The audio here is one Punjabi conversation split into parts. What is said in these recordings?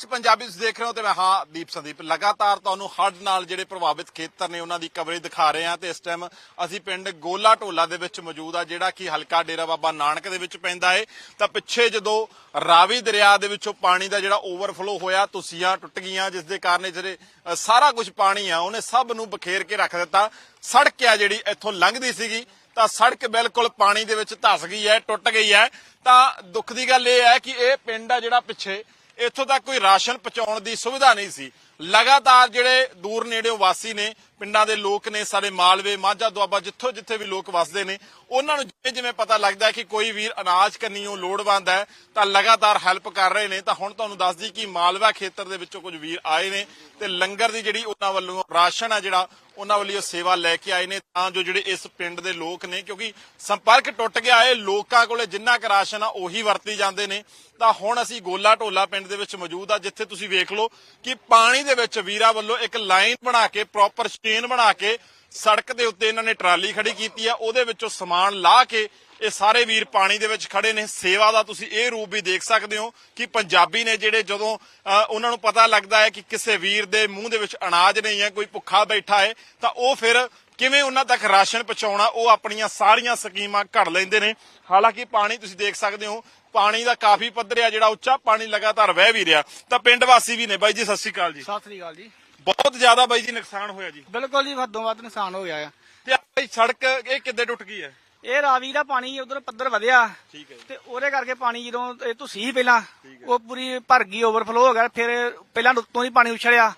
ਫਸਟ ਪੰਜਾਬੀ ਤੁਸੀਂ ਦੇਖ ਰਹੇ ਹੋ ਤੇ ਮੈਂ ਹਾਂ ਦੀਪ ਸੰਦੀਪ। ਲਗਾਤਾਰ ਤੁਹਾਨੂੰ ਹੜ੍ਹ ਨਾਲ ਜਿਹੜੇ ਪ੍ਰਭਾਵਿਤ ਖੇਤਰ ਨੇ, ਉਹਨਾਂ ਦੀ ਕਵਰੇਜ ਦਿਖਾ ਰਹੇ ਹਾਂ ਤੇ ਇਸ ਟਾਈਮ ਅਸੀਂ ਪਿੰਡ ਗੋਲਾ ਢੋਲਾ ਦੇ ਵਿੱਚ ਮੌਜੂਦ ਆ ਜਿਹੜਾ ਕਿ ਹਲਕਾ ਡੇਰਾ ਬਾਬਾ ਨਾਨਕ ਦੇ ਵਿੱਚ ਪੈਂਦਾ ਹੈ ਤਾਂ ਪਿੱਛੇ ਜਦੋਂ ਰਾਵੀ ਦਰਿਆ ਦੇ ਵਿੱਚੋਂ ਪਾਣੀ ਦਾ ਜਿਹੜਾ ਓਵਰਫਲੋ ਹੋਇਆ ਤੁਸੀਆਂ ਟੁੱਟ ਗਈਆਂ, ਜਿਸ ਦੇ ਕਾਰਨ ਜਿਹੜੇ ਸਾਰਾ ਕੁਝ ਪਾਣੀ ਆ, ਉਹਨੇ ਸਭ ਨੂੰ ਬਖੇਰ ਕੇ ਰੱਖ ਦਿੱਤਾ। ਸੜਕ ਆ ਜਿਹੜੀ ਇੱਥੋਂ ਲੰਘਦੀ ਸੀਗੀ, ਤਾਂ ਸੜਕ ਬਿਲਕੁਲ ਪਾਣੀ ਦੇ ਵਿੱਚ ਧਸ ਗਈ ਹੈ, ਟੁੱਟ ਗਈ ਹੈ। ਤਾਂ ਦੁੱਖ ਦੀ ਗੱਲ ਇਹ ਹੈ ਕਿ ਇਹ ਪਿੰਡ ਆ ਜਿਹੜਾ ਪਿੱਛੇ ਇੱਥੋਂ ਤੱਕ ਕੋਈ ਰਾਸ਼ਨ ਪਹੁੰਚਾਉਣ ਦੀ ਸੁਵਿਧਾ ਨਹੀਂ ਸੀ। ਲਗਾਤਾਰ ਜਿਹੜੇ ਦੂਰ ਨੇੜਿਓਂ ਵਾਸੀ ਨੇ ਪਿੰਡਾਂ ਦੇ ਲੋਕ ਨੇ ਸਾਰੇ ਮਾਲਵੇ, ਮਾਝਾ, ਦੁਆਬਾ, ਜਿੱਥੋਂ ਜਿੱਥੇ ਵੀ ਲੋਕ ਵਸਦੇ ਨੇ, ਉਹਨਾਂ ਨੂੰ ਜਿਵੇਂ ਜਿਵੇਂ ਪਤਾ ਲੱਗਦਾ ਹੈ ਕਿ ਕੋਈ ਵੀਰ ਅਨਾਜ ਕੰਨੀਓ ਲੋੜਵੰਦ ਹੈ, ਤਾਂ ਲਗਾਤਾਰ ਹੈਲਪ ਕਰ ਰਹੇ ਨੇ, ਤਾਂ ਹੁਣ ਤੁਹਾਨੂੰ ਦੱਸ ਦਈ ਕਿ ਮਾਲਵਾ ਖੇਤਰ ਦੇ ਵਿੱਚੋਂ ਕੁਝ ਵੀਰ ਆਏ ਨੇ ਤੇ ਲੰਗਰ ਦੀ ਜਿਹੜੀ ਉਹਨਾਂ ਵੱਲੋਂ ਰਾਸ਼ਨ ਆ ਜਿਹੜਾ, ਉਹਨਾਂ ਵੱਲੋਂ ਸੇਵਾ ਲੈ ਕੇ ਆਏ ਨੇ, ਤਾਂ ਜੋ ਜਿਹੜੇ ਇਸ ਪਿੰਡ ਦੇ ਲੋਕ ਨੇ, ਕਿਉਂਕਿ ਸੰਪਰਕ ਟੁੱਟ ਗਿਆ ਏ ਲੋਕਾਂ ਕੋਲੇ ਜਿੰਨਾ ਕੁ ਰਾਸ਼ਨ ਆ, ਉਹੀ ਵਰਤੀ ਜਾਂਦੇ ਨੇ। ਤਾਂ ਹੁਣ ਅਸੀਂ ਗੋਲਾ ਢੋਲਾ ਪਿੰਡ ਦੇ ਵਿੱਚ ਮੌਜੂਦ ਆ, ਜਿੱਥੇ ਤੁਸੀਂ ਵੇਖ ਲਓ ਕਿ ਪਾਣੀ ਦੇ ਵਿੱਚ ਵੀਰਾਂ ਵੱਲੋਂ ਇੱਕ ਲਾਈਨ ਬਣਾ ਕੇ ਪ੍ਰੋਪਰ ਚੇਨ ਬਣਾ ਕੇ ਸੜਕ ਦੇ ਉੱਤੇ ਇਹਨਾਂ ਨੇ ਟਰਾਲੀ ਖੜੀ ਕੀਤੀ ਆ, ਉਹਦੇ ਵਿੱਚੋਂ ਸਮਾਨ ਲਾ ਕੇ ਇਹ ਸਾਰੇ ਵੀਰ ਪਾਣੀ ਦੇ ਵਿੱਚ ਖੜੇ ਨੇ। ਸੇਵਾ ਦਾ ਤੁਸੀਂ ਇਹ ਰੂਪ ਵੀ ਦੇਖ ਸਕਦੇ ਹੋ ਕਿ ਪੰਜਾਬੀ ਨੇ ਜਿਹੜੇ ਜਦੋਂ ਉਹਨਾਂ ਨੂੰ ਪਤਾ ਲੱਗਦਾ ਹੈ ਕਿ ਕਿਸੇ ਵੀਰ ਦੇ ਮੂੰਹ ਦੇ ਵਿੱਚ ਅਨਾਜ ਨਹੀਂ ਹੈ, ਕੋਈ ਭੁੱਖਾ ਬੈਠਾ ਹੈ, ਤਾਂ ਉਹ ਫਿਰ ਕਿਵੇਂ ਉਹਨਾਂ ਤੱਕ ਰਾਸ਼ਨ ਪਹੁੰਚਾਉਣਾ, ਉਹ ਆਪਣੀਆਂ ਸਾਰੀਆਂ ਸਕੀਮਾਂ ਘੜ ਲੈਂਦੇ ਨੇ। ਹਾਲਾਂਕਿ ਪਾਣੀ ਤੁਸੀਂ ਦੇਖ ਸਕਦੇ ਹੋ, ਪਾਣੀ ਦਾ ਕਾਫੀ ਪੱਧਰ ਆ ਜਿਹੜਾ, ਉੱਚਾ ਪਾਣੀ ਲਗਾਤਾਰ ਵਹਿ ਵੀ ਰਿਹਾ। ਤਾਂ ਪਿੰਡ ਵਾਸੀ ਵੀ ਨੇ ਬਾਈ ਜੀ, ਸਤਿ ਸ਼੍ਰੀ ਅਕਾਲ ਜੀ। ਸਤਿ ਸ੍ਰੀ ਅਕਾਲ ਜੀ। ਬਹੁਤ ਜ਼ਿਆਦਾ ਬਾਈ ਜੀ ਨੁਕਸਾਨ ਹੋਇਆ ਜੀ। ਬਿਲਕੁਲ ਜੀ ਹੱਦੋਂ ਵੱਧ ਨੁਕਸਾਨ ਹੋ ਗਿਆ ਆ। ਤੇ ਆਹ ਬਾਈ ਸੜਕ ਇਹ ਕਿੱਦੇ ਟੁੱਟ ਗਈ ਹੈ? ਇਹ ਰਾਵੀ ਦਾ ਪਾਣੀ ਉਧਰ ਪੱਧਰ ਵਧਿਆ। ਠੀਕ ਹੈ ਜੀ। ਤੇ ਉਹਦੇ ਕਰਕੇ ਪਾਣੀ ਜਦੋਂ ਇਹ ਧੁੱਸੀ ਸੀ ਪਹਿਲਾਂ ਉਹ ਪੂਰੀ ਭਰ ਗਈ ਓਵਰਫਲੋ ਹੋ ਗਿਆ ਫਿਰ ਪਹਿਲਾਂ ਉੱਤੋਂ ਦੀ ਪਾਣੀ ਉਛੜਿਆ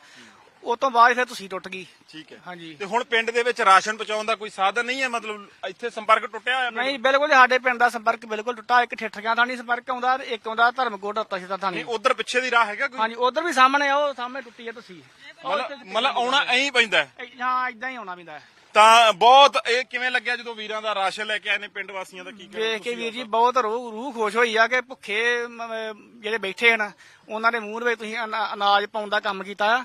ਉਹ ਤੋਂ ਬਾਅਦ ਫਿਰ ਧੁੱਸੀ ਟੁੱਟ ਗਈ। ਠੀਕ ਹੈ। ਹਾਂਜੀ। ਤੇ ਹੁਣ ਪਿੰਡ ਦੇ ਵਿੱਚ ਰਾਸ਼ਨ ਪਹੁੰਚਾਉਣ ਦਾ ਕੋਈ ਸਾਧਨ ਨਹੀਂ ਹੈ? ਮਤਲਬ ਇੱਥੇ ਸੰਪਰਕ ਟੁੱਟਿਆ ਹੋਇਆ? ਨਹੀਂ ਬਿਲਕੁਲ ਸਾਡੇ ਪਿੰਡ ਦਾ ਸੰਪਰਕ ਬਿਲਕੁਲ ਟੁੱਟਾ। ਇੱਕ ਠੇਠਿਆਂ ਦਾ ਨਹੀਂ ਸੰਪਰਕ ਆਉਂਦਾ ਤੇ ਇੱਕ ਆਉਂਦਾ ਧਰਮਕੋਟ ਤਸ਼ਦਾ ਨਹੀਂ। ਥਾਣੀ ਉਧਰ ਪਿੱਛੇ ਦੀ ਰਾਹ ਹੈਗਾ ਕੋਈ? ਹਾਂਜੀ ਉਧਰ ਵੀ ਸਾਹਮਣੇ ਆ, ਉਹ ਸਾਹਮਣੇ ਟੁੱਟੀ ਹੈ ਧੁੱਸੀ ਮਤਲਬ ਮਤਲਬ ਆਉਣਾ ਐਂ ਹੀ ਪੈਂਦਾ ਹੈ। ਹਾਂ ਇਦਾਂ ਹੀ ਆਉਣਾ ਪੈਂਦਾ ਹੈ। ਤਾਂ ਬਹੁਤ ਇਹ ਕਿਵੇਂ ਲੱਗਿਆ ਜਦੋਂ ਵੀਰਾਂ ਦਾ ਰਾਸ਼ਨ ਲੈ ਕੇ ਆਏ ਨੇ ਪਿੰਡ ਵਾਸੀਆਂ ਦਾ ਕੀ ਕਹਿਣਾ ਵੇਖ ਕੇ ਤੁਸੀਂ ਵੀਰ ਜੀ ਬਹੁਤ ਰੂਹ ਰੂਹ ਖੁਸ਼ ਹੋਈ ਆ ਕਿ ਭੁੱਖੇ ਮ- ਜਿਹੜੇ ਬੈਠੇ ਹਨ ਉਹਨਾਂ ਦੇ ਮੂੰਹ ਦੇ ਵਿੱਚ ਤੁਸੀਂ ਅਨਾ- ਅਨਾਜ ਪਾਉਣ ਦਾ ਕੰਮ ਕੀਤਾ। ਆ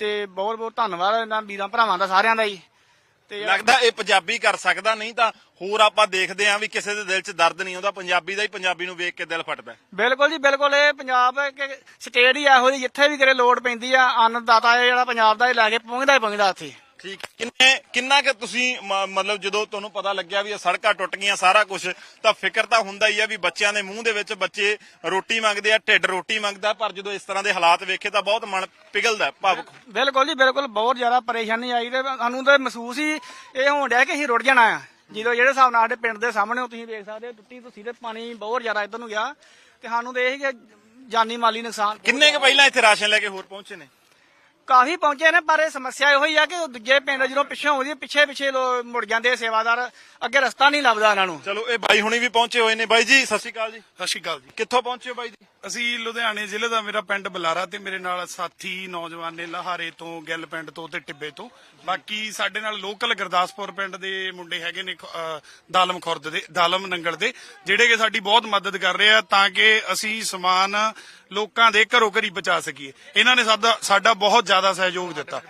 ਤੇ ਬਹੁਤ ਬਹੁਤ ਧੰਨਵਾਦ ਇਹਨਾਂ ਵੀਰਾਂ ਭਰਾਵਾਂ ਦਾ ਸਾਰਿਆਂ ਦਾ ਹੀ ਤੇ ਲੱਗਦਾ ਇਹ ਪੰਜਾਬੀ ਕਰ ਸਕਦਾ ਨਹੀਂ ਤਾਂ ਹੋਰ ਆਪਾਂ ਦੇਖਦੇ ਆਂ ਵੀ ਕਿਸੇ ਦੇ ਦਿਲ 'ਚ ਦਰਦ ਨਹੀਂ ਆਉਂਦਾ ਪੰਜਾਬੀ ਦਾ ਹੀ ਪੰਜਾਬੀ ਨੂੰ ਵੇਖ ਕੇ ਦਿਲ ਫਟਦਾ ਹੈ। ਬਿਲਕੁਲ ਜੀ ਬਿਲਕੁਲ ਇਹ ਪੰਜਾਬ ਸਟੇਟ ਹੀ ਇਹੋ ਜਿਹੀ ਜਿੱਥੇ ਵੀ ਕਿਤੇ ਲੋੜ ਪੈਂਦੀ ਆ ਅੰਨਦਾਤਾ ਇਹ ਜਿਹੜਾ ਪੰਜਾਬ ਦਾ ਇਹ ਲੈ ਕੇ ਪਹੁੰਚਦਾ ਹੀ ਪਹੁੰਚਦਾ ਉੱਥੇ ਠੀਕ ਕਿੰਨੇ ਕਿੰਨਾ ਕਿ ਤੁਸੀਂ ਮਤਲਬ ਜਦੋਂ ਤੁਹਾਨੂੰ ਪਤਾ ਲੱਗਿਆ ਵੀ ਇਹ ਸੜਕਾਂ ਟੁੱਟ ਗਈਆਂ ਸਾਰਾ ਕੁਝ ਤਾਂ ਫਿਕਰ ਤਾਂ ਹੁੰਦਾ ਹੀ ਆ ਵੀ ਬੱਚਿਆਂ ਦੇ ਮੂੰਹ ਦੇ ਵਿੱਚ ਬੱਚੇ ਰੋਟੀ ਮੰਗਦੇ ਆ ਢਿੱਡ ਰੋਟੀ ਮੰਗਦਾ ਪਰ ਜਦੋਂ ਇਸ ਤਰ੍ਹਾਂ ਦੇ ਹਾਲਾਤ ਵੇਖੇ ਤਾਂ ਬਹੁਤ ਮਨ ਪਿਘਲਦਾ ਹੈ, ਭਾਵੁਕ। ਬਿਲਕੁਲ ਜੀ ਬਿਲਕੁਲ ਬਹੁਤ ਜ਼ਿਆਦਾ ਪਰੇਸ਼ਾਨੀ ਆਈ ਤੇ ਸਾਨੂੰ ਤਾਂ ਮਹਿਸੂਸ ਹੀ ਇਹ ਹੋਣ ਡਿਆ ਕਿ ਅਸੀਂ ਰੁੜ ਜਾਣਾ ਆ। ਜਦੋਂ ਜਿਹੜੇ ਹਿਸਾਬ ਨਾਲ ਸਾਡੇ ਪਿੰਡ ਦੇ ਸਾਹਮਣੇ ਹੋ ਤੁਸੀਂ ਵੇਖ ਸਕਦੇ ਹੋ ਟੁੱਟੀ ਤੁਸੀਂ ਤੇ ਪਾਣੀ ਬਹੁਤ ਜ਼ਿਆਦਾ ਇਧਰ ਨੂੰ ਗਿਆ ਤੇ ਸਾਨੂੰ ਤੇ ਇਹ ਕਿ ਜਾਨੀ ਮਾਲੀ ਨੁਕਸਾਨ ਕਿੰਨੇ ਕੁ ਪਹਿਲਾਂ ਇੱਥੇ ਰਾਸ਼ਨ ਲੈ ਕੇ ਹੋਰ ਪਹੁੰਚੇ ਨੇ? ਕਾਫੀ ਪਹੁੰਚੇ ਨੇ ਪਰ ਇਹ ਸਮੱਸਿਆ ਇਹੋ ਹੀ ਆ ਕਿ ਉਹ ਦੂਜੇ ਪਿੰਡ ਜਦੋਂ ਪਿੱਛੋਂ ਆਉਂਦੀ ਪਿੱਛੇ ਪਿੱਛੇ ਲੋ ਮੁੜ ਜਾਂਦੇ ਆ ਸੇਵਾਦਾਰ ਅੱਗੇ ਰਸਤਾ ਨਹੀਂ ਲੱਭਦਾ ਇਹਨਾਂ ਨੂੰ। ਚਲੋ ਇਹ ਬਾਈ ਹੁਣੀ ਵੀ ਪਹੁੰਚੇ ਹੋਏ ਨੇ। ਬਾਈ ਜੀ ਸਤਿ ਸ਼੍ਰੀ ਅਕਾਲ ਜੀ। ਸਤਿ ਸ਼੍ਰੀ ਅਕਾਲ ਜੀ। ਕਿੱਥੋਂ ਪਹੁੰਚੇ ਹੋ ਬਾਈ ਜੀ? ਅਸੀਂ ਲੁਧਿਆਣੇ ਜ਼ਿਲ੍ਹੇ ਦਾ ਮੇਰਾ ਪਿੰਡ ਬਲਾਰਾ ਤੇ ਮੇਰੇ ਨਾਲ ਸਾਥੀ ਨੌਜਵਾਨ ਨੇ ਲਹਾਰੇ ਤੋਂ ਗਿੱਲ ਪਿੰਡ ਤੋਂ ਤੇ ਟਿੱਬੇ ਤੋਂ। ਬਾਕੀ ਸਾਡੇ ਨਾਲ ਲੋਕਲ ਗੁਰਦਾਸਪੁਰ ਪਿੰਡ ਦੇ ਮੁੰਡੇ ਹੈਗੇ ਨੇ ਅਹ, ਦਾਲਮ ਖੁਰਦ ਦੇ ਦਾਲਮ ਨੰਗਲ ਦੇ ਜਿਹੜੇ ਕਿ ਸਾਡੀ ਬਹੁਤ ਮਦਦ ਕਰ ਰਹੇ ਆ ਤਾਂ ਕਿ ਅਸੀਂ ਸਮਾਨ ਲੋਕਾਂ ਦੇ ਘਰੋਂ ਘਰੀ ਬਚਾ ਸਕੀਏ। ਇਹਨਾਂ ਨੇ ਸਾਡਾ ਸਾਡਾ ਬਹੁਤ ਜ਼ਿਆਦਾ ਸਹਿਯੋਗ ਦਿੱਤਾ।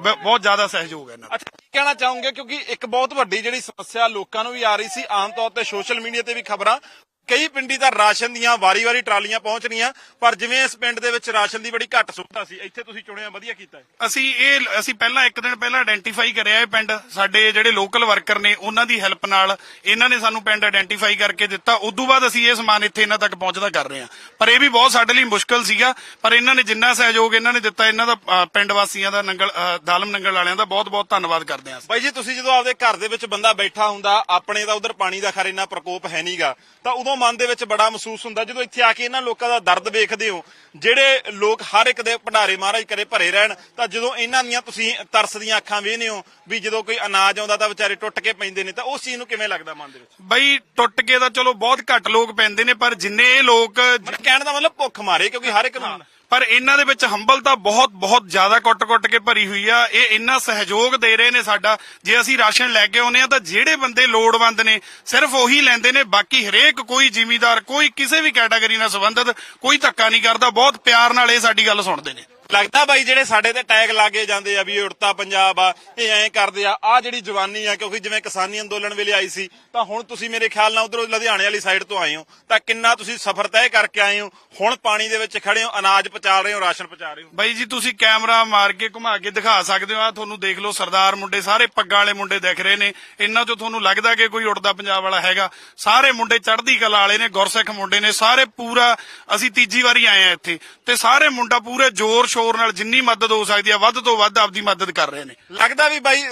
ਬਹੁਤ ਜ਼ਿਆਦਾ ਸਹਿਯੋਗ ਹੈ ਇਹਨਾਂ ਦਾ। ਅੱਛਾ, ਕੀ ਕਹਿਣਾ ਚਾਹੋਗੇ? ਕਿਉਂਕਿ ਇੱਕ ਬਹੁਤ ਵੱਡੀ ਜਿਹੜੀ ਸਮੱਸਿਆ ਲੋਕਾਂ ਨੂੰ ਵੀ ਆ ਰਹੀ ਸੀ, ਆਮ ਤੌਰ ਤੇ ਸੋਸ਼ਲ ਮੀਡੀਆ ਤੇ ਵੀ ਖਬਰਾਂ ਕਈ ਪਿੰਡੀ ਤਾਂ ਰਾਸ਼ਨ ਦੀਆਂ ਵਾਰੀ-ਵਾਰੀ ਟਰਾਲੀਆਂ ਪਹੁੰਚ ਰਹੀਆਂ ਪਰ ਜਿਵੇਂ ਇਸ ਪਿੰਡ ਦੇ ਵਿੱਚ ਰਾਸ਼ਨ ਦੀ ਬੜੀ ਘੱਟ ਸੁਵਿਧਾ ਸੀ ਇੱਥੇ ਤੁਸੀਂ ਚੁਣਿਆ ਵਧੀਆ ਕੀਤਾ ਹੈ। ਅਸੀਂ ਇਹ ਅਸੀਂ ਪਹਿਲਾਂ ਇੱਕ ਦਿਨ ਪਹਿਲਾਂ ਆਇਡੈਂਟੀਫਾਈ ਕਰਿਆ ਇਹ ਪਿੰਡ ਸਾਡੇ ਜਿਹੜੇ ਲੋਕਲ ਵਰਕਰ ਨੇ ਉਹਨਾਂ ਦੀ ਹੈਲਪ ਨਾਲ ਇਹਨਾਂ ਨੇ ਸਾਨੂੰ ਪਿੰਡ ਆਇਡੈਂਟੀਫਾਈ ਕਰਕੇ ਦਿੱਤਾ। ਉਦੋਂ ਬਾਅਦ ਅਸੀਂ ਇਹ ਸਮਾਨ ਇੱਥੇ ਇਹਨਾਂ ਤੱਕ ਪਹੁੰਚਦਾ ਕਰ ਰਹੇ ਹਾਂ। ਪਰ ਇਹ ਵੀ ਬਹੁਤ ਸਾਡੇ ਲਈ ਮੁਸ਼ਕਲ ਸੀਗਾ ਪਰ ਇਹਨਾਂ ਨੇ ਜਿੰਨਾ ਸਹਿਯੋਗ ਇਹਨਾਂ ਨੇ ਦਿੱਤਾ ਇਹਨਾਂ ਦਾ ਪਿੰਡ ਵਾਸੀਆਂ ਦਾ ਨੰਗਲ ਦਾਲਮ ਨੰਗਲ ਵਾਲਿਆਂ ਦਾ ਬਹੁਤ ਬਹੁਤ ਧੰਨਵਾਦ ਕਰਦੇ ਹਾਂ ਬਾਈ ਜੀ ਤੁਸੀਂ ਜਦੋਂ ਆਪਦੇ ਘਰ ਦੇ ਵਿੱਚ ਬੰਦਾ ਬੈਠਾ ਹੁੰਦਾ ਆਪਣੇ ਦਾ ਉਧਰ ਪਾਣੀ ਦਾ ਖਰੇ ਇੰਨਾ ਪ੍ਰਕੋਪ ਹੈ ਨਹੀਂਗਾ ਤਾਂ ਉਦੋਂ ਮਨ ਦੇ ਵਿੱਚ ਬੜਾ ਮਹਿਸੂਸ ਹੁੰਦਾ ਜਦੋਂ ਇੱਥੇ ਆ ਕੇ ਇਹਨਾਂ ਲੋਕਾਂ ਦਾ ਦਰਦ ਵੇਖਦੇ ਹੋ ਜਿਹੜੇ ਲੋਕ ਹਰ ਇੱਕ ਦੇ ਭੰਡਾਰੇ ਮਹਾਰਾਜ ਕਰੇ ਭਰੇ ਰਹਿਣ ਤਾਂ ਜਦੋਂ ਇਹਨਾਂ ਦੀਆਂ ਤੁਸੀਂ ਤਰਸ ਦੀਆਂ ਅੱਖਾਂ ਵੇਖਦੇ ਹੋ ਵੀ ਜਦੋਂ ਕੋਈ ਅਨਾਜ ਆਉਂਦਾ ਤਾਂ ਵਿਚਾਰੇ ਟੁੱਟ ਕੇ ਪੈਂਦੇ ਨੇ ਤਾਂ ਉਸ ਚੀਜ਼ ਨੂੰ ਕਿਵੇਂ ਲੱਗਦਾ ਮਨ ਦੇ ਵਿੱਚ ਬਈ ਟੁੱਟ ਕੇ ਤਾਂ ਚਲੋ ਬਹੁਤ ਘੱਟ ਲੋਕ ਪੈਂਦੇ ਨੇ ਪਰ ਜਿੰਨੇ ਇਹ ਲੋਕ ਕਹਿਣ ਦਾ ਮਤਲਬ ਭੁੱਖ ਮਾਰੇ ਕਿਉਂਕਿ ਹਰ ਇੱਕ ਨੂੰ। ਪਰ ਇਹਨਾਂ ਦੇ ਵਿੱਚ ਹੰਬਲਤਾ ਬਹੁਤ ਬਹੁਤ ਜ਼ਿਆਦਾ ਕੁੱਟ-ਕੁੱਟ ਕੇ ਭਰੀ ਹੋਈ ਆ। ਇਹ ਇੰਨਾ ਸਹਿਯੋਗ ਦੇ ਰਹੇ ਨੇ ਸਾਡਾ। ਜੇ ਅਸੀਂ ਰਾਸ਼ਨ ਲੈ ਕੇ ਆਉਨੇ ਆ ਤਾਂ ਜਿਹੜੇ ਬੰਦੇ ਲੋੜਵੰਦ ਨੇ, ਸਿਰਫ ਉਹੀ ਲੈਂਦੇ ਨੇ। ਬਾਕੀ ਹਰੇਕ ਕੋਈ ਜ਼ਿਮੀਦਾਰ, ਕੋਈ ਕਿਸੇ ਵੀ ਕੈਟਾਗਰੀ ਨਾਲ ਸੰਬੰਧਿਤ ਕੋਈ ਧੱਕਾ ਨਹੀਂ ਕਰਦਾ। ਬਹੁਤ ਪਿਆਰ ਨਾਲ ਇਹ ਸਾਡੀ ਗੱਲ ਸੁਣਦੇ ਨੇ। ਲੱਗਦਾ ਬਾਈ ਜਿਹੜੇ ਸਾਡੇ ਤੇ ਟੈਗ ਲਾਗੇ ਜਾਂਦੇ ਆ ਵੀ ਇਹ ਉੜਤਾ ਪੰਜਾਬ ਆ, ਇਹ ਐਂ ਕਰਦੇ ਆ ਆ ਜਿਹੜੀ ਜਵਾਨੀ ਆ, ਕਿਉਂਕਿ ਜਿਵੇਂ ਕਿਸਾਨੀ ਅੰਦੋਲਨ ਵੇਲੇ ਆਈ ਸੀ, ਤਾਂ ਹੁਣ ਤੁਸੀਂ ਮੇਰੇ ਖਿਆਲ ਨਾਲ ਉਧਰੋਂ ਲੁਧਿਆਣੇ ਵਾਲੀ ਸਾਈਡ ਤੋਂ ਆਏ ਹੋ, ਤਾਂ ਕਿੰਨਾ ਤੁਸੀਂ ਸਫ਼ਰ ਤੈਅ ਕਰਕੇ ਆਏ ਹੋ, ਹੁਣ ਪਾਣੀ ਦੇ ਵਿੱਚ ਖੜੇ ਹੋ, ਅਨਾਜ ਪਹੁੰਚਾ ਰਹੇ ਹੋ, ਰਾਸ਼ਨ ਪਹੁੰਚਾ ਰਹੇ ਹੋ? ਬਾਈ ਜੀ, ਤੁਸੀਂ ਕੈਮਰਾ ਮਾਰ ਕੇ ਘੁਮਾ ਕੇ ਦਿਖਾ ਸਕਦੇ ਹੋ ਆ ਤੁਹਾਨੂੰ ਦੇਖ ਲਓ, ਸਰਦਾਰ ਮੁੰਡੇ, ਸਾਰੇ ਪੱਗਾਂ ਵਾਲੇ ਮੁੰਡੇ ਦਿਖ ਰਹੇ ਨੇ, ਇਹਨਾਂ ਚੋਂ ਤੁਹਾਨੂੰ ਲੱਗਦਾ ਕਿ ਕੋਈ ਉੜਦਾ ਪੰਜਾਬ ਵਾਲਾ ਹੈਗਾ। ਸਾਰੇ ਮੁੰਡੇ ਚੜ੍ਹਦੀ ਕਲਾ ਵਾਲੇ ਨੇ, ਗੁਰਸਿੱਖ ਮੁੰਡੇ ਨੇ, ਸਾਰੇ ਪੂਰਾ, ਅਸੀਂ ਤੀਜੀ ਵਾਰੀ ਆਏ ਆ ਇੱਥੇ, ਤੇ ਸਾਰੇ ਮੁੰਡਾ ਪੂਰੇ ਜ਼ੋਰ ਸ਼ੋਰ ਨਾਲ ਜਿੰਨੀ ਮਦਦ ਹੋ ਸਕਦੀ ਹੈ ਵੱਧ ਤੋਂ ਵੱਧ ਆਪਦੀ ਮਦਦ ਕਰ ਰਹੇ ਨੇ। ਲੱਗਦਾ ਵੀ ਬਾਈ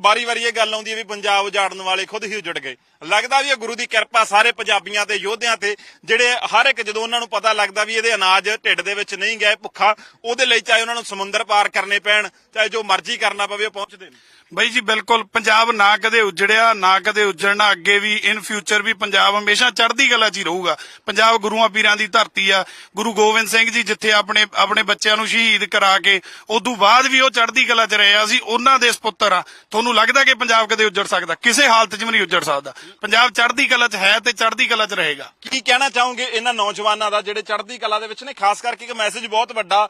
ਬਾਰੀ ਵਾਰੀ ਇਹ ਗੱਲ ਆਉਂਦੀ ਹੈ ਵੀ ਪੰਜਾਬ ਉਜਾੜਨ ਵਾਲੇ ਖੁਦ ਹੀ ਉਜੜ ਗਏ। ਲੱਗਦਾ ਵੀ ਇਹ ਗੁਰੂ ਦੀ ਕਿਰਪਾ ਸਾਰੇ ਪੰਜਾਬੀਆਂ ਤੇ, ਯੋਧਿਆਂ ਤੇ, ਜਿਹੜੇ ਹਰ ਇੱਕ ਜਦੋਂ ਉਹਨਾਂ ਨੂੰ ਪਤਾ ਲੱਗਦਾ ਵੀ ਇਹਦੇ ਅਨਾਜ ਢਿੱਡ ਦੇ ਵਿੱਚ ਨਹੀਂ ਗਏ, ਭੁੱਖਾ, ਉਹਦੇ ਲਈ ਚਾਹੇ ਉਹਨਾਂ ਨੂੰ ਸਮੁੰਦਰ ਪਾਰ ਕਰਨੇ ਪੈਣ, ਚਾਹੇ ਜੋ ਮਰਜ਼ੀ ਕਰਨਾ ਪਵੇ, ਉਹ ਪਹੁੰਚਦੇ ਨੇ। ਬਾਈ ਜੀ, ਬਿਲਕੁਲ, ਪੰਜਾਬ ਨਾ ਕਦੇ ਉਜੜਿਆ, ਨਾ ਕਦੇ ਉਜੜਨਾ, ਅੱਗੇ ਵੀ ਇਨ ਫਿਊਚਰ ਵੀ ਪੰਜਾਬ ਹਮੇਸ਼ਾ ਚੜ੍ਹਦੀ ਕਲਾ 'ਚ ਹੀ ਰਹੂਗਾ। ਪੰਜਾਬ ਗੁਰੂਆਂ ਪੀਰਾਂ ਦੀ ਧਰਤੀ ਆ। ਗੁਰੂ ਗੋਬਿੰਦ ਸਿੰਘ ਜੀ ਜਿੱਥੇ ਆਪਣੇ ਆਪਣੇ ਬੱਚਿਆਂ ਨੂੰ ਸ਼ਹੀਦ ਕਰਾ ਕੇ, ਉਦੋਂ ਬਾਅਦ ਵੀ ਉਹ ਚੜ੍ਹਦੀ ਕਲਾ 'ਚ ਰਹੇ ਆ ਅਸੀਂ ਉਹਨਾਂ ਦੇ ਸਪੁੱਤਰ ਆ। ਤੁਹਾਨੂੰ ਲੱਗਦਾ ਕਿ ਪੰਜਾਬ ਕਦੇ ਉਜੜ ਸਕਦਾ? ਕਿਸੇ ਹਾਲਤ 'ਚ ਵੀ ਨਹੀਂ ਉਜੜ ਸਕਦਾ। ਪੰਜਾਬ ਚੜ੍ਹਦੀ ਕਲਾ 'ਚ ਹੈ ਤੇ ਚੜ੍ਹਦੀ ਕਲਾ 'ਚ ਰਹੇਗਾ। ਕੀ ਕਹਿਣਾ ਚਾਹੋਗੇ ਇਹਨਾਂ ਨੌਜਵਾਨਾਂ ਦਾ, ਜਿਹੜੇ ਚੜ੍ਹਦੀ ਕਲਾ ਦੇ ਵਿੱਚ ਨੇ? ਖਾਸ ਕਰਕੇ ਇੱਕ ਮੈਸੇਜ ਬਹੁਤ ਵੱਡਾ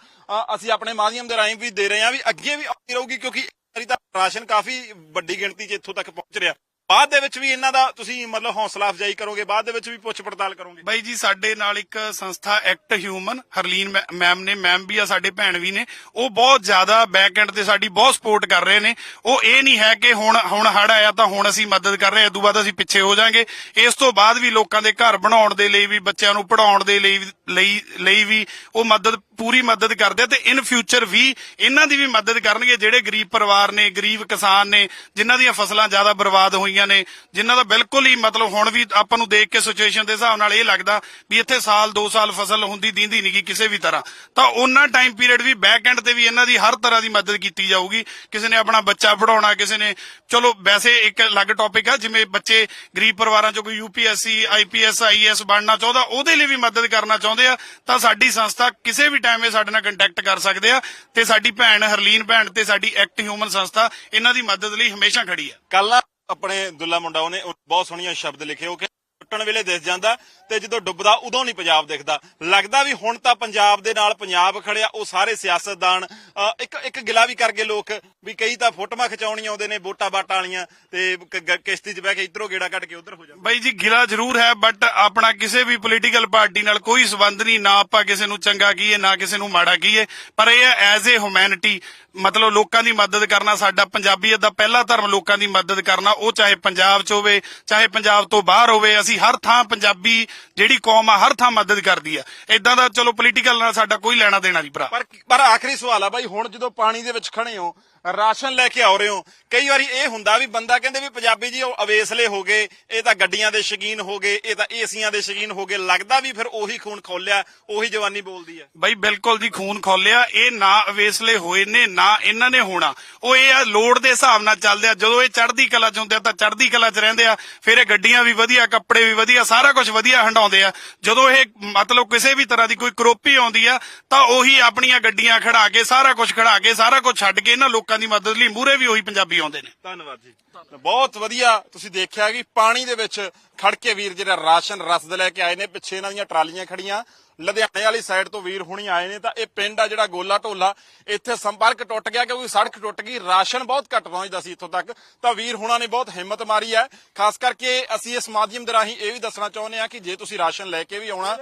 ਅਸੀਂ ਆਪਣੇ ਮਾਧਿਅਮ ਦੇ ਰਾਹੀਂ ਵੀ ਦੇ ਰਹੇ ਹਾਂ ਵੀ ਅੱਗੇ ਵੀ ਆਉਂਦੀ ਰਹੂਗੀ ਕਿਉਂਕਿ ਇਸ ਵਾਰੀ ਤਾਂ ਰਾਸ਼ਨ ਕਾਫੀ ਵੱਡੀ ਗਿਣਤੀ 'ਚ ਇੱਥੋਂ ਤੱਕ ਪਹੁੰਚ ਰਿਹਾ। ਬਾਅਦ ਦੇ ਵਿੱਚ ਵੀ ਇਹਨਾਂ ਦਾ ਤੁਸੀਂ ਮਤਲਬ ਹੌਸਲਾ ਅਫਜ਼ਾਈ ਕਰੋਗੇ, ਬਾਅਦ ਦੇ ਵਿੱਚ ਵੀ ਪੁੱਛ ਪੜਤਾਲ ਕਰੋਗੇ। ਬਾਈ ਜੀ, ਸਾਡੇ ਨਾਲ ਇੱਕ ਸੰਸਥਾ ਐਕਟ ਹਿਊਮਨ ਹਰਲੀਨ ਮੈਮ ਨੇ, ਮੈਮ ਵੀ ਆ, ਸਾਡੇ ਭੈਣ ਵੀ ਨੇ। ਉਹ ਬਹੁਤ ਜ਼ਿਆਦਾ ਬੈਕ ਐਂਡ ਤੇ ਸਾਡੀ ਬਹੁਤ ਸਪੋਰਟ ਕਰ ਰਹੇ ਨੇ। ਉਹ ਇਹ ਨਹੀਂ ਹੈ ਕਿ ਹੁਣ ਹੁਣ ਹੜ ਆਇਆ ਤਾਂ ਹੁਣ ਅਸੀਂ ਮਦਦ ਕਰ ਰਹੇ ਹਾਂ ਤੋਂ ਬਾਅਦ ਅਸੀਂ ਪਿੱਛੇ ਹੋ ਜਾਾਂਗੇ। ਇਸ ਤੋਂ ਬਾਅਦ ਵੀ ਲੋਕਾਂ ਦੇ ਘਰ ਬਣਾਉਣ ਦੇ ਲਈ ਵੀ, ਬੱਚਿਆਂ ਨੂੰ ਪੜਾਉਣ ਦੇ ਲਈ ਲਈ ਲਈ ਵੀ ਉਹ ਮਦਦ, ਪੂਰੀ ਮਦਦ ਕਰਦੇ ਆ ਤੇ ਇਨ ਫਿਊਚਰ ਵੀ ਇਹਨਾਂ ਦੀ ਵੀ ਮਦਦ ਕਰਨਗੇ, ਜਿਹੜੇ ਗਰੀਬ ਪਰਿਵਾਰ ਨੇ, ਗਰੀਬ ਕਿਸਾਨ ਨੇ, ਜਿਨ੍ਹਾਂ ਦੀਆਂ ਫਸਲਾਂ ਜ਼ਿਆਦਾ ਬਰਬਾਦ ਹੋਈਆਂ ਨੇ, ਜਿਨ੍ਹਾਂ ਦਾ ਬਿਲਕੁਲ ਹੀ ਮਤਲਬ ਹੁਣ ਵੀ ਆਪਾਂ ਨੂੰ ਦੇਖ ਕੇ ਸਿਚੁਏਸ਼ਨ ਦੇ ਹਿਸਾਬ ਨਾਲ ਇਹ ਲੱਗਦਾ ਵੀ ਇੱਥੇ ਸਾਲ 2 ਸਾਲ ਫਸਲ ਹੁੰਦੀ, ਦੀਂਦੀ ਨਹੀਂਗੀ ਕਿਸੇ ਵੀ ਤਰ੍ਹਾਂ। ਤਾਂ ਉਹਨਾਂ ਟਾਈਮ ਪੀਰੀਅਡ ਵੀ ਬੈਕ ਐਂਡ ਤੇ ਵੀ ਇਹਨਾਂ ਦੀ ਹਰ ਤਰ੍ਹਾਂ ਦੀ ਮਦਦ ਕੀਤੀ ਜਾਊਗੀ। ਕਿਸੇ ਨੇ ਆਪਣਾ ਬੱਚਾ ਪੜਾਉਣਾ ਕਿਸੇ ਨੇ ਚਲੋ, ਵੈਸੇ ਇੱਕ ਅਲੱਗ ਟੌਪਿਕ ਆ, ਜਿਵੇਂ ਬੱਚੇ ਗਰੀਬ ਪਰਿਵਾਰਾਂ ਚੋਂ ਕੋਈ ਯੂਪੀਐਸਸੀ ਆਈਪੀਐਸ ਆਈਐਸ ਬਣਨਾ ਚਾਹੁੰਦਾ, ਉਹਦੇ ਲਈ ਵੀ ਮਦਦ ਕਰਨਾ ਚਾਹੁੰਦੇ ਆ। ਤਾਂ ਸਾਡੀ ਸੰਸਥਾ ਕਿਸੇ ਵੀ ਟਾਈਮ ਇਹ ਸਾਡੇ ਨਾਲ ਕੰਟੈਕਟ ਕਰ ਸਕਦੇ ਆ ਤੇ ਸਾਡੀ ਭੈਣ ਹਰਲੀਨ ਭੈਣ ਤੇ ਸਾਡੀ ਐਕਟ ਹਿਊਮਨ ਸੰਸਥਾ ਇਹਨਾਂ ਦੀ ਮਦਦ ਲਈ ਹਮੇਸ਼ਾ ਖੜੀ ਆ। ਕੱਲ ਨਾ ਆਪਣੇ ਦੁੱਲਾ ਮੁੰਡਾ, ਉਹਨੇ ਬਹੁਤ ਸੋਹਣੀਆਂ ਸ਼ਬਦ ਲਿਖੇ, ਉਹ ਕਿ ਟੁੱਟਣ ਵੇਲੇ ਦਿਸ ਜਾਂਦਾ ਤੇ ਜਦੋਂ ਡੁੱਬਦਾ ਉਦੋਂ ਨਹੀਂ ਪੰਜਾਬ ਦਿਖਦਾ। ਲੱਗਦਾ ਵੀ ਹੁਣ ਤਾਂ ਪੰਜਾਬ ਦੇ ਨਾਲ ਪੰਜਾਬ ਖੜਿਆ, ਉਹ ਸਾਰੇ ਸਿਆਸਤਦਾਨ ਇੱਕ ਇੱਕ ਗਿਲਾ ਵੀ ਕਰ ਗਏ ਲੋਕ ਵੀ ਕਈ ਤਾਂ ਫੋਟੋਆਂ ਖਿਚਾਉਣੀਆਂ ਆਉਂਦੇ ਨੇ ਵੋਟਾਂ ਬਾਟਾਂ ਵਾਲੀਆਂ ਤੇ ਕ- ਕਿਸ਼ਤੀ 'ਚ ਬਹਿ ਕੇ ਇਧਰੋਂ ਗੇੜਾ ਕੱਢ ਕੇ ਉਧਰ ਹੋ ਜਾਂਦਾ। ਬਾਈ ਜੀ ਗਿਲਾ ਜ਼ਰੂਰ ਹੈ ਬਟ ਆਪਣਾ ਕਿਸੇ ਵੀ ਪੋਲੀਟੀਕਲ ਪਾਰਟੀ ਨਾਲ ਕੋਈ ਸਬੰਧ ਨਹੀਂ ਨਾ ਆਪਾਂ ਕਿਸੇ ਨੂੰ ਚੰਗਾ ਕਹੀਏ ਨਾ ਕਿਸੇ ਨੂੰ ਮਾੜਾ ਕਹੀਏ ਪਰ ਇਹ ਐਜ਼ ਏ ਹਿਊਮੈਨਿਟੀ ਮਤਲਬ ਲੋਕਾਂ ਦੀ ਮਦਦ ਕਰਨਾ ਸਾਡਾ ਪੰਜਾਬੀਅਤ ਦਾ ਪਹਿਲਾ ਧਰਮ ਲੋਕਾਂ ਦੀ ਮਦਦ ਕਰਨਾ ਉਹ ਚਾਹੇ ਪੰਜਾਬ 'ਚ ਹੋਵੇ ਚਾਹੇ ਪੰਜਾਬ ਤੋਂ ਬਾਹਰ ਹੋਵੇ ਅਸੀਂ ਹਰ ਥਾਂ ਪੰਜਾਬੀ ਜਿਹੜੀ ਕੌਮ ਆ ਹਰ ਥਾਂ ਮਦਦ ਕਰਦੀ ਆ। ਇਦਾਂ ਦਾ ਚਲੋ ਪੋਲੀਟੀਕਲ ਨਾਲ ਸਾਡਾ ਕੋਈ ਲੈਣਾ ਦੇਣਾ ਨਹੀਂ ਭਰਾ। ਪਰ ਪਰ ਆਖਰੀ ਸਵਾਲ ਆ ਬਾਈ ਹੁਣ ਜਦੋਂ ਪਾਣੀ ਦੇ ਵਿੱਚ ਖੜੇ ਹੋ ਰਾਸ਼ਨ ਲੈ ਕੇ ਆਉ ਰਹੇ ਹੋ। ਕਈ ਵਾਰੀ ਇਹ ਹੁੰਦਾ ਵੀ ਬੰਦਾ ਕਹਿੰਦੇ ਵੀ ਪੰਜਾਬੀ ਜੀ ਉਹ ਅਵੇਸਲੇ ਹੋ ਗਏ, ਇਹ ਤਾਂ ਗੱਡੀਆਂ ਦੇ ਸ਼ਕੀਨ ਹੋ ਗਏ, ਇਹ ਤਾਂ ਏਸੀਆਂ ਦੇ ਸ਼ਕੀਨ ਹੋ ਗਏ। ਲੱਗਦਾ ਵੀ ਫਿਰ ਉਹੀ ਖੂਨ ਖੋਲਿਆ, ਉਹੀ ਜਵਾਨੀ ਬੋਲਦੀ ਆ ਬਈ ਬਿਲਕੁਲ ਜੀ ਖੂਨ ਖੋਲਿਆ, ਇਹ ਨਾ ਅਵੇਸਲੇ ਹੋਏ ਨੇ, ਨਾ ਇਹਨਾਂ ਨੇ ਹੋਣਾ। ਉਹ ਇਹ ਆ, ਲੋੜ ਦੇ ਹਿਸਾਬ ਨਾਲ ਚੱਲਦੇ ਆ। ਜਦੋਂ ਇਹ ਚੜ੍ਹਦੀ ਕਲਾ ਚ ਹੁੰਦੇ ਆ, ਤਾਂ ਚੜ੍ਹਦੀ ਕਲਾ ਚ ਰਹਿੰਦੇ ਆ। ਫਿਰ ਇਹ ਗੱਡੀਆਂ ਵੀ ਵਧੀਆ, ਕੱਪੜੇ ਵੀ ਵਧੀਆ, ਸਾਰਾ ਕੁਝ ਵਧੀਆ ਹੰਡਾਉਂਦੇ ਆ। ਜਦੋਂ ਇਹ ਮਤਲਬ ਕਿਸੇ ਵੀ ਤਰ੍ਹਾਂ ਦੀ ਕੋਈ ਕਰੋਪੀ ਆਉਂਦੀ ਆ, ਤਾਂ ਉਹੀ ਆਪਣੀਆਂ ਗੱਡੀਆਂ ਖੜਾ ਕੇ, ਸਾਰਾ ਕੁਝ ਖੜਾ ਕੇ, ਸਾਰਾ ਕੁਝ ਛੱਡ ਕੇ ਇਹਨਾਂ ਲੋਕਾਂ ਦੀ ਮਦਦ ਲਈ ਮੂਹਰੇ ਵੀ ਉਹੀ ਪੰਜਾਬੀ ਆਉਂਦੇ ਨੇ। ਧੰਨਵਾਦ ਜੀ। ਬਹੁਤ ਵਧੀਆ ਤੁਸੀਂ ਦੇਖਿਆ ਕਿ ਪਾਣੀ ਦੇ ਵਿੱਚ ਖੜ ਕੇ ਵੀਰ ਜਿਹੜਾ ਰਾਸ਼ਨ ਰਸਦ ਲੈ ਕੇ ਆਏ ਨੇ ਪਿੱਛੇ ਇਹਨਾਂ ਦੀਆਂ ਟਰਾਲੀਆਂ ਖੜੀਆਂ ਲੁਧਿਆਣੇ ਵਾਲੀ ਸਾਈਡ ਤੋਂ ਵੀਰ ਹੁਣੀ ਆਏ ਨੇ ਤਾਂ ਇਹ ਪਿੰਡ ਆ ਜਿਹੜਾ ਗੋਲਾ ਢੋਲਾ ਇੱਥੇ ਸੰਪਰਕ ਟੁੱਟ ਗਿਆ ਕਿਉਂਕਿ ਸੜਕ ਟੁੱਟ ਗਈ ਰਾਸ਼ਨ ਬਹੁਤ ਘੱਟ ਪਹੁੰਚਦਾ ਸੀ ਇੱਥੋਂ ਤੱਕ। ਤਾਂ ਵੀਰ ਹੁਣਾਂ ਨੇ ਬਹੁਤ ਹਿੰਮਤ ਮਾਰੀ ਹੈ। ਖਾਸ ਕਰਕੇ ਅਸੀਂ ਇਸ ਮਾਧਿਅਮ ਦੇ ਰਾਹੀਂ ਇਹ ਵੀ ਦੱਸਣਾ ਚਾਹੁੰਦੇ ਹਾਂ ਕਿ ਜੇ ਤੁਸੀਂ ਰਾਸ਼ਨ ਲੈ ਕੇ ਵੀ ਆਉਣਾ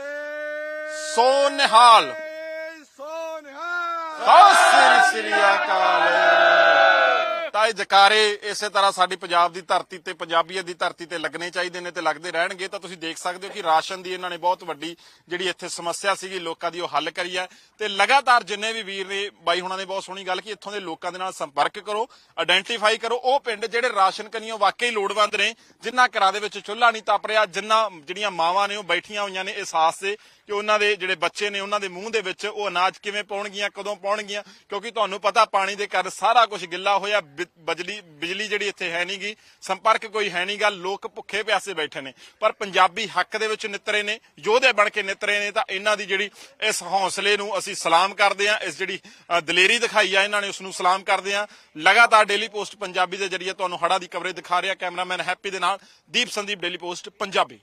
ਸੋ ਨਿਹਾਲ। ਸਤਿ ਸ੍ਰੀ ਸ੍ਰੀ ਅਕਾਲ। ਇਹ ਜਕਾਰੇ ਇਸੇ ਤਰ੍ਹਾਂ ਸਾਡੀ ਪੰਜਾਬ ਦੀ ਧਰਤੀ ਤੇ ਪੰਜਾਬੀਅਤ ਦੀ ਧਰਤੀ ਤੇ ਲੱਗਣੇ ਚਾਹੀਦੇ ਨੇ ਤੇ ਲੱਗਦੇ ਰਹਿਣਗੇ। ਤਾਂ ਤੁਸੀਂ ਦੇਖ ਸਕਦੇ ਹੋ ਕਿ ਰਾਸ਼ਨ ਦੀ ਇਹਨਾਂ ਨੇ ਬਹੁਤ ਵੱਡੀ ਜਿਹੜੀ ਇੱਥੇ ਸਮੱਸਿਆ ਸੀਗੀ, ਲੋਕਾਂ ਦੀ ਉਹ ਹੱਲ ਕਰੀ ਹੈ। ਤੇ ਲਗਾਤਾਰ ਜਿੰਨੇ ਵੀ ਵੀਰ ਨੇ, ਬਾਈ ਹੁਣਾਂ ਨੇ ਬਹੁਤ ਸੋਹਣੀ ਗੱਲ ਕਿ ਇੱਥੋਂ ਦੇ ਲੋਕਾਂ ਦੇ ਨਾਲ ਸੰਪਰਕ ਕਰੋ ਆਇਡੈਂਟੀਫਾਈ ਕਰੋ। ਉਹ ਪਿੰਡ ਜਿਹੜੇ ਰਾਸ਼ਨ ਕਨੀਓ ਵਾਕਈ ਲੋੜਵੰਦ ਨੇ ਜਿਨ੍ਹਾਂ ਘਰਾਂ ਦੇ ਵਿੱਚ ਚੁੱਲ੍ਹਾ ਨਹੀਂ ਤਪ ਰਿਹਾ ਜਿਨ੍ਹਾਂ ਜਿਹੜੀਆਂ ਮਾਵਾਂ ਨੇ ਉਹ ਬੈਠੀਆਂ ਹੋਈਆਂ ਨੇ, ਇਸ ਆਸ ਤੇ ਕਿ ਉਹਨਾਂ ਦੇ ਜਿਹੜੇ ਬੱਚੇ ਨੇ, ਉਹਨਾਂ ਦੇ ਮੂੰਹ ਦੇ ਵਿੱਚ ਉਹ ਅਨਾਜ ਕਿਵੇਂ ਪਾਉਣਗੀਆਂ, ਕਦੋਂ ਪਾਉਣਗੀਆਂ, ਕਿਉਂਕਿ ਤੁਹਾਨੂੰ ਪਤਾ ਪਾਣੀ ਦੇ ਕਾਰਨ ਸਾਰਾ ਕੁਝ ਗਿੱਲਾ ਹੋਇਆ ਬਜਲੀ, ਬਿਜਲੀ ਜਿਹੜੀ ਇੱਥੇ ਹੈ ਨਹੀਂਗੀ ਸੰਪਰਕ ਕੋਈ ਹੈ ਨਹੀਂਗਾ ਲੋਕ ਭੁੱਖੇ ਪਿਆਸੇ ਬੈਠੇ ਨੇ। ਪਰ ਪੰਜਾਬੀ ਹੱਕ ਦੇ ਵਿੱਚ ਨਿਤਰੇ ਨੇ, ਯੋਧੇ ਬਣ ਕੇ ਨਿਤਰੇ ਨੇ, ਤਾਂ ਇਹਨਾਂ ਦੀ ਜਿਹੜੀ ਇਸ ਹੌਸਲੇ ਨੂੰ ਅਸੀਂ ਸਲਾਮ ਕਰਦੇ ਹਾਂ, ਇਸ ਜਿਹੜੀ ਦਲੇਰੀ ਦਿਖਾਈ ਆ, ਇਹਨਾਂ ਨੇ ਉਸ ਨੂੰ ਸਲਾਮ ਕਰਦੇ ਹਾਂ। ਲਗਾਤਾਰ ਡੇਲੀ ਪੋਸਟ ਪੰਜਾਬੀ ਦੇ ਜਰੀਏ ਤੁਹਾਨੂੰ ਹੜਾ ਦੀ ਕਵਰੇਜ ਦਿਖਾ ਰਿਹਾ, ਕੈਮਰਾਮੈਨ ਹੈਪੀ ਦੇ ਨਾਲ ਦੀਪ ਸੰਦੀਪ ਡੇਲੀ ਪੋਸਟ ਪੰਜਾਬੀ।